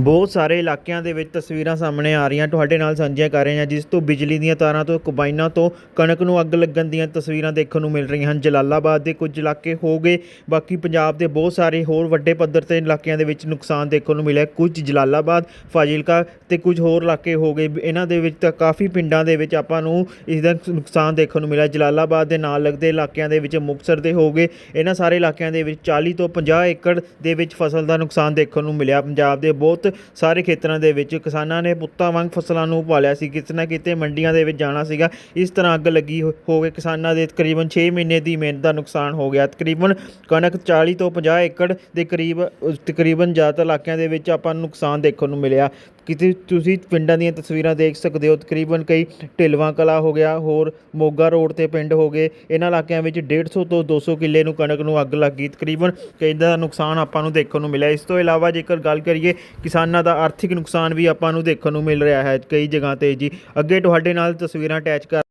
ਬਹੁਤ ਸਾਰੇ ਇਲਾਕਿਆਂ ਦੇ ਵਿੱਚ ਤਸਵੀਰਾਂ ਸਾਹਮਣੇ ਆ ਰਹੀਆਂ। ਤੁਹਾਡੇ ਨਾਲ ਸਾਂਝੀਆਂ ਕਰ ਰਹੇ ਹਾਂ, ਜਿਸ ਤੋਂ ਬਿਜਲੀ ਦੀਆਂ ਤਾਰਾਂ ਤੋਂ, ਕੰਬਾਈਨਾਂ ਤੋਂ, ਕਣਕ ਨੂੰ ਅੱਗ ਲੱਗਣ ਦੀਆਂ ਤਸਵੀਰਾਂ ਦੇਖਣ ਨੂੰ ਮਿਲ ਰਹੀਆਂ ਹਨ। ਜਲਾਲਾਬਾਦ ਦੇ ਕੁਝ ਇਲਾਕੇ ਹੋ ਗਏ। ਬਾਕੀ ਪੰਜਾਬ ਦੇ ਬਹੁਤ ਸਾਰੇ ਹੋਰ ਵੱਡੇ ਪੱਧਰ ਤੇ ਇਲਾਕਿਆਂ ਦੇ ਵਿੱਚ ਨੁਕਸਾਨ ਦੇਖਣ ਨੂੰ ਮਿਲਿਆ। ਕੁਝ ਜਲਾਲਾਬਾਦ, ਫਾਜ਼ਿਲਕਾ ਤੇ ਕੁਝ ਹੋਰ ਇਲਾਕੇ ਹੋ ਗਏ। ਇਹਨਾਂ ਦੇ ਵਿੱਚ ਤਾਂ ਕਾਫੀ ਪਿੰਡਾਂ ਦੇ ਵਿੱਚ ਆਪਾਂ ਨੂੰ ਇਸ ਦਾ ਨੁਕਸਾਨ ਦੇਖਣ ਨੂੰ ਮਿਲਿਆ। ਜਲਾਲਾਬਾਦ ਦੇ ਨਾਲ ਲੱਗਦੇ ਇਲਾਕਿਆਂ ਦੇ ਵਿੱਚ ਮੁਕਤਸਰ ਦੇ ਹੋ ਗਏ। ਇਹਨਾਂ ਸਾਰੇ ਇਲਾਕਿਆਂ ਦੇ ਵਿੱਚ 40 ਤੋਂ 50 ਏਕੜ ਦੇ ਵਿੱਚ ਫਸਲ ਦਾ ਨੁਕਸਾਨ ਦੇਖਣ ਨੂੰ ਮਿਲਿਆ। ਪੰਜਾਬ ਦੇ ਬਹੁਤ ਸਾਰੇ ਖੇਤਰਾਂ ਦੇ ਵਿੱਚ ਕਿਸਾਨਾਂ ਨੇ ਪੁੱਤਾਂ ਵਾਂਗ ਫਸਲਾਂ ਨੂੰ ਪਾਲਿਆ ਸੀ, ਕਿਤੇ ਨਾ ਕਿਤੇ ਮੰਡੀਆਂ ਦੇ ਵਿੱਚ ਜਾਣਾ ਸੀਗਾ। ਇਸ ਤਰ੍ਹਾਂ ਅੱਗ ਲੱਗੀ ਹੋ ਹੋ ਕੇ ਕਿਸਾਨਾਂ ਦੇ ਤਕਰੀਬਨ 6 ਮਹੀਨੇ ਦੀ ਮਿਹਨਤ ਦਾ ਨੁਕਸਾਨ ਹੋ ਗਿਆ। ਤਕਰੀਬਨ ਕਣਕ 40 ਤੋਂ 50 ਏਕੜ ਦੇ ਕਰੀਬ, ਤਕਰੀਬਨ ਜ਼ਿਆਦਾਤਰ ਇਲਾਕਿਆਂ ਦੇ ਵਿੱਚ ਆਪਾਂ ਨੂੰ ਨੁਕਸਾਨ ਦੇਖਣ ਨੂੰ ਮਿਲਿਆ। ਕਿਤੇ ਤੁਸੀਂ ਪਿੰਡਾਂ ਦੀਆਂ ਤਸਵੀਰਾਂ ਦੇਖ ਸਕਦੇ ਹੋ, ਤਕਰੀਬਨ ਕਈ ਢਿਲਵਾਂ ਕਲਾ ਹੋ ਗਿਆ, ਹੋਰ ਮੋਗਾ ਰੋਡ ਤੇ ਪਿੰਡ ਹੋ ਗਏ, ਇਹਨਾਂ ਇਲਾਕਿਆਂ ਵਿੱਚ ਡੇਢ ਸੌ ਤੋਂ ਦੋ ਸੌ ਕਿੱਲੇ ਨੂੰ ਕਣਕ ਨੂੰ ਅੱਗ ਲੱਗ ਗਈ, ਤਕਰੀਬਨ ਕਈ ਦਾ ਨੁਕਸਾਨ ਆਪਾਂ ਨੂੰ ਦੇਖਣ ਨੂੰ ਮਿਲਿਆ। ਇਸ ਤੋਂ ਇਲਾਵਾ ਜੇਕਰ ਗੱਲ ਕਰੀਏ, ਕਿਸਾਨਾਂ ਦਾ ਆਰਥਿਕ ਨੁਕਸਾਨ ਵੀ ਆਪਾਂ ਨੂੰ ਦੇਖਣ ਨੂੰ ਮਿਲ ਰਿਹਾ ਹੈ, ਕਈ ਜਗ੍ਹਾ ਤੇ ਜੀ। ਅੱਗੇ ਤੁਹਾਡੇ ਨਾਲ ਤਸਵੀਰਾਂ ਅਟੈਚ ਕਰ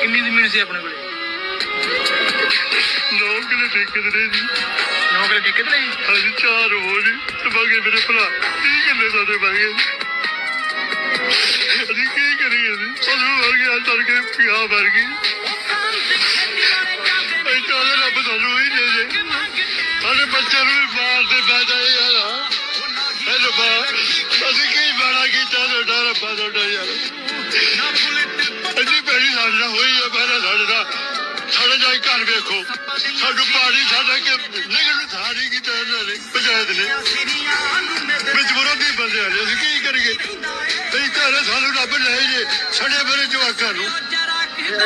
ਕਿੰਨੀ ਜ਼ਮੀਨ ਸੀ ਆਪਣੇ ਕੋਲੇ? ਲੋਕ ਕਿਲੇ ਠੇਕੇ ਦੇ ਜੀ। ਨੌ ਕਿਲੇ ਠੇਕੇ ਤੇ ਲਈ ਅਸੀਂ ਚਾਰ ਹੋ ਜੀ ਤੇ ਬਾਕੀ ਮੇਰੇ ਭਰਾ ਕੀ ਕਿੱਲੇ ਸਾਡੇ ਬਾਗੇ ਅਸੀਂ ਕੀ ਕਰੀਏ ਜੀ? ਪਸ਼ੂ ਵਰਗੇ ਆ ਤਰ ਕੇ ਪਿਆ ਵਰਗੀ ਅਸੀਂ ਚਾਹੇ ਰੱਬ ਸਾਨੂੰ ਹੀ ਦੇ ਦੇ। ਸਾਡੇ ਬੱਚੇ ਨੂੰ ਵੀ ਮਾਰ ਦੇ ਬੈ ਜਾਏ ਯਾਰ ਇਹ ਰੱਬਾ ਅਸੀਂ ਕੀ ਬਾੜਾ ਕੀਤਾ ਤੁਹਾਡਾ ਰੱਬਾ ਤੁਹਾਡਾ ਯਾਰ। ਇੰਨੀ ਘਰ ਵੇਖੋ। ਸਾਡੂ ਪਾਣੀ ਸਾਡਾ ਕਿ ਨਿਗਲ ਨੂੰ ਥਾਂ ਨਹੀਂ ਕੀਤਾ ਇਹਨਾਂ ਨੇ ਪੰਚਾਇਤ ਨੇ। ਮਜਬੂਰਾਂ ਦੀ ਬੰਦੇ ਆ ਅਸੀਂ ਕੀ ਕਰੀਏ? ਤੇ ਘਰੇ ਸਾਨੂੰ ਰੱਬ ਲੈ ਜੇ ਸਾਡੇ ਮੇਰੇ ਜਵਾਕਾਂ ਨੂੰ।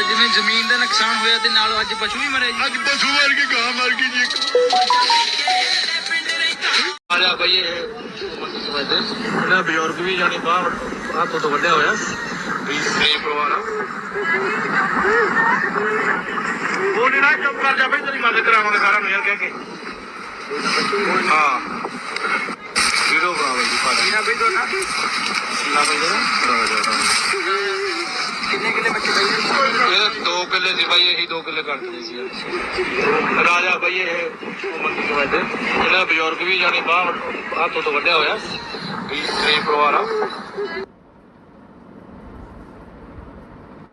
ਜਿਵੇਂ ਜ਼ਮੀਨ ਦਾ ਨੁਕਸਾਨ ਹੋਇਆ ਤੇ ਨਾਲ ਅੱਜ ਪਸ਼ੂ ਵੀ ਮਰੇ ਜੀ। ਅੱਜ ਪਸ਼ੂ ਮਰ ਕੇ ਗਾਂ ਮਰ ਗਈ ਜੀ। ਆ ਜਾ ਬਈ ਇਹ ਇਹਨਾਂ ਬਜ਼ੁਰਗ ਵੀ ਜਾਣੀ ਬਾਹਰ ਹੱਥੋਂ ਤੋਂ ਵੱਢਿਆ ਹੋਇਆ। ਵੀ ਸੇਮ ਪਰਿਵਾਰ ਆ। ਨਾ ਚੁੱਪ ਕਰ ਜਾ ਬਈ ਤੇਰੀ ਮਦਦ ਕਰਾਵਾਂਗੇ ਸਾਰਾ ਨੂੰ ਯਾਰ ਕਹਿ ਕੇ। ਹਾਂ। ਵੀਰੋ ਬਰਾਬਰ ਦੀ ਪਾਣੀ ਨਾ ਬਈ ਦੋਨਾ ਨਾ ਬਈ ਦੋਨਾ ਕਿੰਨੇ ਕਿੱਲੇ ਬੱਚੇ ਬਈ ਇਹ 2 ਕਿੱਲੇ ਸੀ ਬਾਈ ਇਹੀ 2 ਕਿੱਲੇ ਕੱਟਦੇ ਸੀ। ਯਾਰ। ਰਾਜਾ ਬਈ ਇਹ ਮੰਦੀ ਤੋਂ ਵੱਡੇ ਇਹਨਾਂ ਬਜ਼ੁਰਗ ਵੀ ਜਾਣੀ ਬਾਹਰ ਹੱਥੋਂ ਤੋਂ ਵੱਢਿਆ ਹੋਇਆ। ਵੀ ਸੇਮ ਪਰਿਵਾਰ ਆ।